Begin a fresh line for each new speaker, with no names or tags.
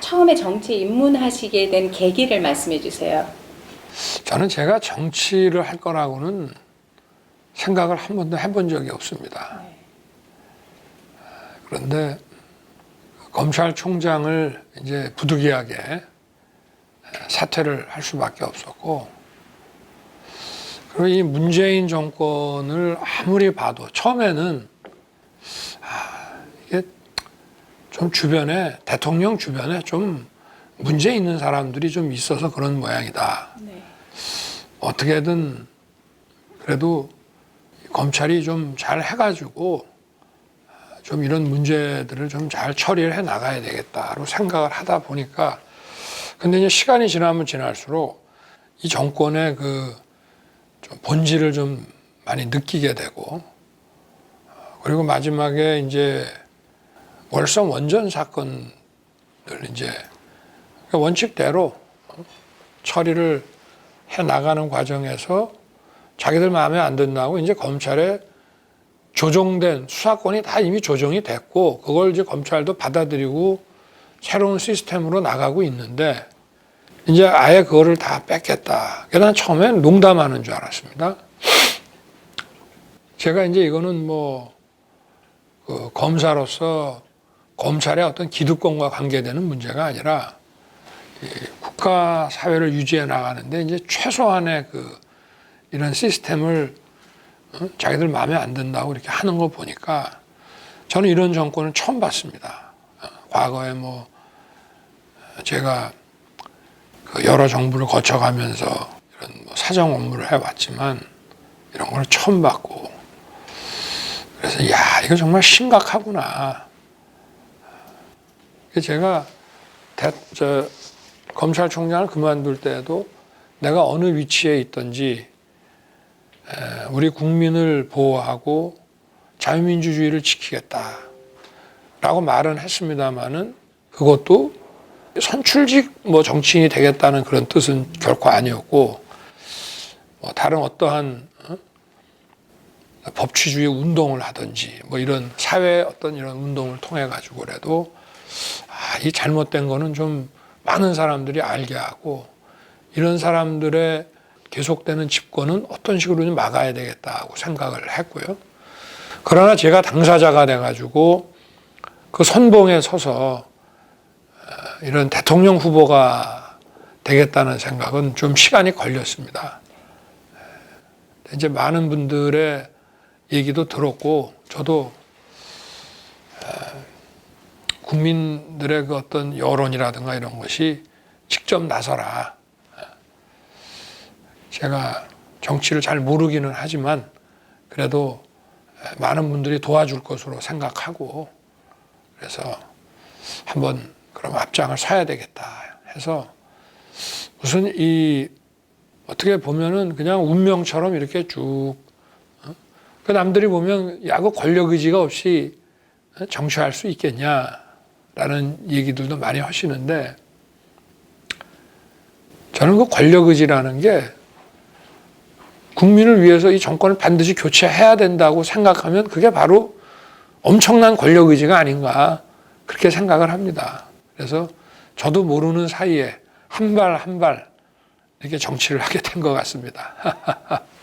처음에 정치에 입문하시게 된 계기를 말씀해 주세요.
저는 제가 정치를 할 거라고는 생각을 한 번도 해본 적이 없습니다. 그런데 검찰총장을 이제 부득이하게 사퇴를 할 수밖에 없었고, 이 문재인 정권을 아무리 봐도 처음에는 아, 이게 좀 주변에 대통령 주변에 좀 문제 있는 사람들이 좀 있어서 그런 모양이다.
네.
어떻게든 그래도 검찰이 좀 잘 해가지고 좀 이런 문제들을 좀 잘 처리를 해 나가야 되겠다로 생각을 하다 보니까 근데 이제 시간이 지나면 지날수록 이 정권의 그 좀 본질을 좀 많이 느끼게 되고 그리고 마지막에 이제 월성 원전 사건을 이제 원칙대로 처리를 해 나가는 과정에서 자기들 마음에 안 든다고 이제 검찰에 조정된 수사권이 다 이미 조정이 됐고 그걸 이제 검찰도 받아들이고 새로운 시스템으로 나가고 있는데 이제 아예 그거를 다 뺏겠다. 그난 처음엔 농담하는 줄 알았습니다. 제가 이제 이거는 뭐 그 검사로서 검찰의 어떤 기득권과 관계되는 문제가 아니라 이 국가 사회를 유지해 나가는데 이제 최소한의 그 이런 시스템을 어? 자기들 마음에 안 든다고 이렇게 하는 거 보니까 저는 이런 정권을 처음 봤습니다. 어, 과거에 뭐 제가 그 여러 정부를 거쳐가면서 이런 뭐 사정 업무를 해왔지만 이런 걸 처음 봤고 그래서 야 이거 정말 심각하구나. 제가 대, 저, 검찰총장을 그만둘 때에도 내가 어느 위치에 있든지 에, 우리 국민을 보호하고 자유민주주의를 지키겠다라고 말은 했습니다마는 그것도 선출직 뭐 정치인이 되겠다는 그런 뜻은 결코 아니었고 뭐 다른 어떠한 어? 법치주의 운동을 하든지 뭐 이런 사회 어떤 이런 운동을 통해 가지고라도 아, 이 잘못된 거는 좀 많은 사람들이 알게 하고 이런 사람들의 계속되는 집권은 어떤 식으로 좀 막아야 되겠다고 생각을 했고요. 그러나 제가 당사자가 돼가지고 그 선봉에 서서 어, 이런 대통령 후보가 되겠다는 생각은 좀 시간이 걸렸습니다. 이제 많은 분들의 얘기도 들었고 저도 국민들의 그 어떤 여론이라든가 이런 것이 직접 나서라. 제가 정치를 잘 모르기는 하지만 그래도 많은 분들이 도와줄 것으로 생각하고 그래서 한번 그럼 앞장을 서야 되겠다 해서 무슨 이 어떻게 보면은 그냥 운명처럼 이렇게 쭉 어? 그 남들이 보면 야구 권력 의지가 없이 정치할 수 있겠냐라는 얘기들도 많이 하시는데 저는 그 권력 의지라는 게 국민을 위해서 이 정권을 반드시 교체해야 된다고 생각하면 그게 바로 엄청난 권력 의지가 아닌가 그렇게 생각을 합니다. 그래서 저도 모르는 사이에 한발 한 발 이렇게 정치를 하게 된 것 같습니다.